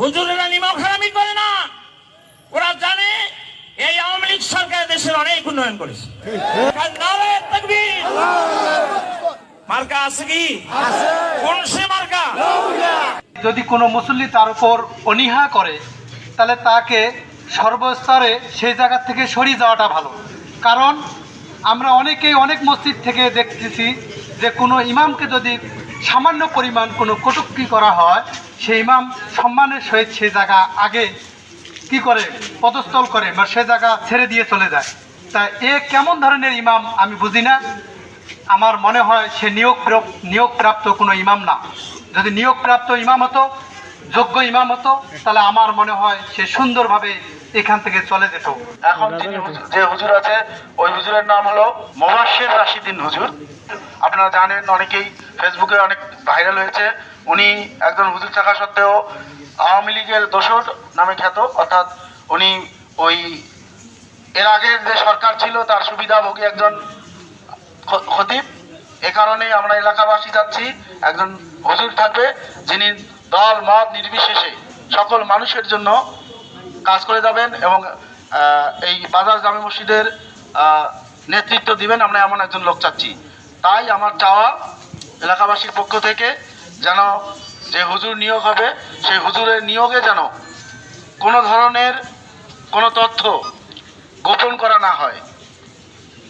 হুজুরেরা নিমক হারামি করে না। ওরা জানে এই আওয়ামী লীগ সরকার দেশের অনেক উন্নয়ন করেছে। মার্কা আছে কি? কোন সে মার্কা? যদি কোনো মুসল্লি তার উপর অনীহা করে তাহলে তাকে সর্বস্তরে সেই জায়গা থেকে সরিয়ে যাওয়াটা ভালো। কারণ আমরা অনেকেই অনেক মসজিদ থেকে দেখতেছি যে কোনো ইমামকে যদি সামান্য পরিমাণ কোনো কটুক্তি করা হয়, সেই ইমাম সম্মানের সহিত সেই জায়গা আগে কি করে, পদস্থল করে, বা সে জায়গা ছেড়ে দিয়ে চলে যায়। তা এ কেমন ধরনের ইমাম আমি বুঝি না। আমার মনে হয় সে নিয়োগ নিয়োগপ্রাপ্ত কোনো ইমাম না। যদি নিয়োগপ্রাপ্ত ইমাম হতো, যোগ্য ইমাম হতো, তাহলে আমার মনে হয় সে সুন্দরভাবে এখান থেকে চলে যেত। এখন যে হুজুর আছে, ওই হুজুরের নাম হলো মোবাশ্বের রাশিদিন হুজুর। আপনারা জানেন, অনেকেই ফেসবুকে অনেক ভাইরাল হয়েছে। উনি একজন হুজুর থাকা সত্ত্বেও আওয়ামী লীগের দোসর নামে খ্যাত, অর্থাৎ উনি ওই এর আগের যে সরকার ছিল, তার সুবিধাভোগী একজন খতিব। এ কারণে আমরা এলাকাবাসী যাচ্ছি একজন হুজুর থাকবে, যিনি দল, মত নির্বিশেষে সকল মানুষের জন্য কাজ করে যাবেন এবং এই বাজার জামে মসজিদের নেতৃত্ব দিবেন। আমরা এমন একজন লোক চাচ্ছি। তাই আমার চাওয়া এলাকাবাসীর পক্ষ থেকে যেন যে হুজুর নিয়োগ হবে, সেই হুজুরের নিয়োগে যেন কোনো ধরনের কোনো তথ্য গোপন করা না হয়।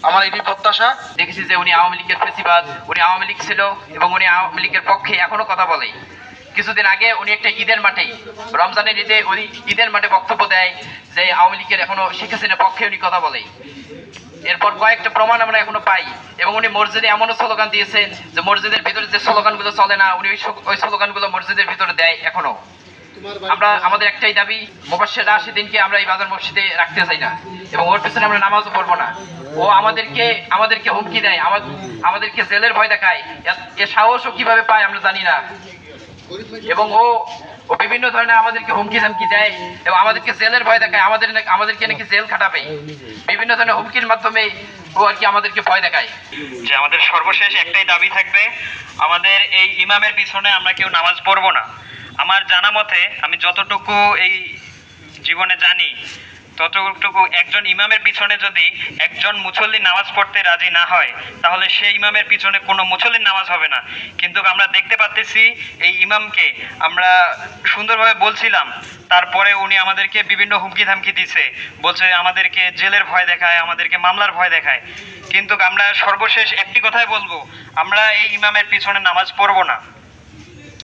আমার এটি প্রত্যাশা। দেখেছি যে উনি আওয়ামী লীগের ফেসিবাদ উনি আওয়ামী লীগ ছিল এবং উনি আওয়ামী লীগের পক্ষে এখনও কথা বলে। কিছুদিন আগে উনি একটা ঈদের মাঠে, রমজানের ঈদে উনি ঈদের মাঠে বক্তব্য দেয় যে আওয়ামী লীগের এখনও শেখ হাসিনার পক্ষে উনি কথা বলে। এরপর কয়েকটা প্রমাণ আমরা এখনও পাই। এবং উনি মসজিদে এমনও স্লোগান দিয়েছেন যে মসজিদের ভিতরে যে স্লোগানগুলো চলে না, উনি ওই স্লোগানগুলো মসজিদের ভিতরে দেয় এখনও। আমরা আমাদের একটাই দাবি মোবাশ্বের রাশিদিনকে আমরা এই বাজার মসজিদে রাখতে চাই না। এবং ওর পেছনে আমরা নামাজও পড়ব না। ও আমাদেরকে আমাদেরকে হুমকি দেয় আমাদেরকে জেলের ভয় দেখায়। এ সাহসও কীভাবে পায় আমরা জানি না। এবং ও ও বিভিন্ন ধরনের আমাদেরকে হুমকি ধামকি দেয় এবং আমাদেরকে জেলের ভয় দেখায়, আমাদের আমাদেরকে নাকি জেল খাটাবে। বিভিন্ন ধরনের হুমকির মাধ্যমে ও আর কি আমাদেরকে ভয় দেখায়। যে আমাদের সর্বশেষ একটাই দাবি থাকবে, আমাদের এই ইমামের পিছনে আমরা কেউ নামাজ পড়ব না। আমার জানা মতে, আমি যতটুকু এই জীবনে জানি ততটুকু একজন ইমামের পিছনে যদি একজন মুসল্লি নামাজ পড়তে রাজি না হয়, তাহলে সেই ইমামের পিছনে কোনো মুসল্লির নামাজ হবে না। কিন্তু আমরা দেখতে পাচ্তেছি এই ইমামকে আমরা সুন্দরভাবে বলছিলাম, তারপরে উনি আমাদেরকে বিভিন্ন হুমকি ধামকি দিছে, বলছে আমাদেরকে জেলের ভয় দেখায়, আমাদেরকে মামলার ভয় দেখায়। কিন্তু আমরা সর্বশেষ একটি কথাই বলব, আমরা এই ইমামের পিছনে নামাজ পড়ব না।